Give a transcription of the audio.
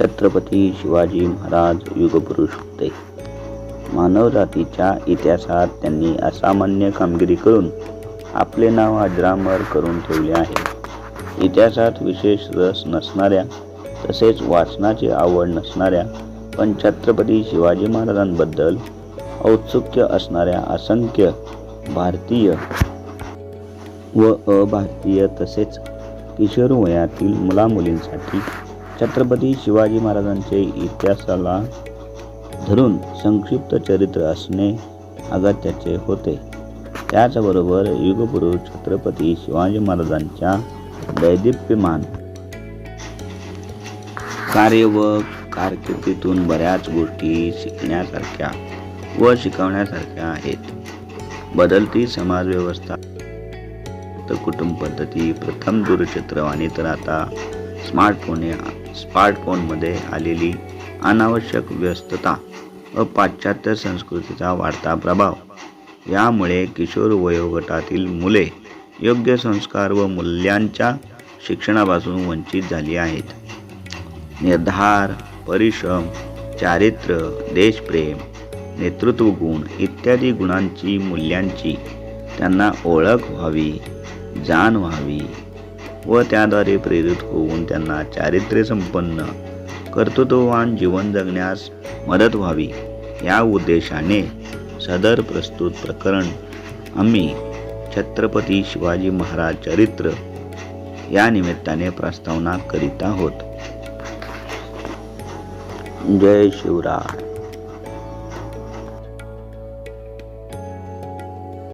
छत्रपती शिवाजी महाराज युगपुरुष होते मानवजातीच्या इतिहासात त्यांनी असामान्य कामगिरी करून आपले नाव अजरामर करून ठेवले आहे. इतिहासात विशेष रस नसणाऱ्या तसेच वाचनाची आवड नसणाऱ्या पण छत्रपती शिवाजी महाराजांबद्दल औत्सुक्य असणाऱ्या असंख्य भारतीय व अभारतीय तसेच किशोर वयातील मुलामुलींसाठी छत्रपती शिवाजी महाराजांचे इतिहासाला धरून संक्षिप्त चरित्र असणे अगत्याचे होते. त्याचबरोबर युगपुरुष छत्रपती शिवाजी महाराजांच्या दैदिप्यमान कार्य व कारकिर्दीतून बऱ्याच गोष्टी शिकण्यासारख्या व शिकवण्यासारख्या आहेत. बदलती समाजव्यवस्था तर कुटुंब पद्धती प्रथम दूरचित्रवाणी तर आता स्मार्टफोन स्मार्टफोनमध्ये आलेली अनावश्यक व्यस्तता व पाश्चात्य संस्कृतीचा वाढता प्रभाव. यामुळे किशोर वयोगटातील मुले योग्य संस्कार व मूल्यांच्या शिक्षणापासून वंचित झाली आहेत. निर्धार परिश्रम चारित्र्य देशप्रेम नेतृत्व गुण इत्यादी गुणांची मूल्यांची त्यांना ओळख व्हावी जाण व्हावी व त्याद्वारे प्रेरित होऊन त्यांना चारित्र्य संपन्न कर्तृत्ववान जीवन जगण्यास मदत व्हावी. या उद्देशाने सदर प्रस्तुत प्रकरण आम्ही छत्रपती शिवाजी महाराज चरित्र या निमित्ताने प्रस्तावना करीत आहोत. जय शिवराय.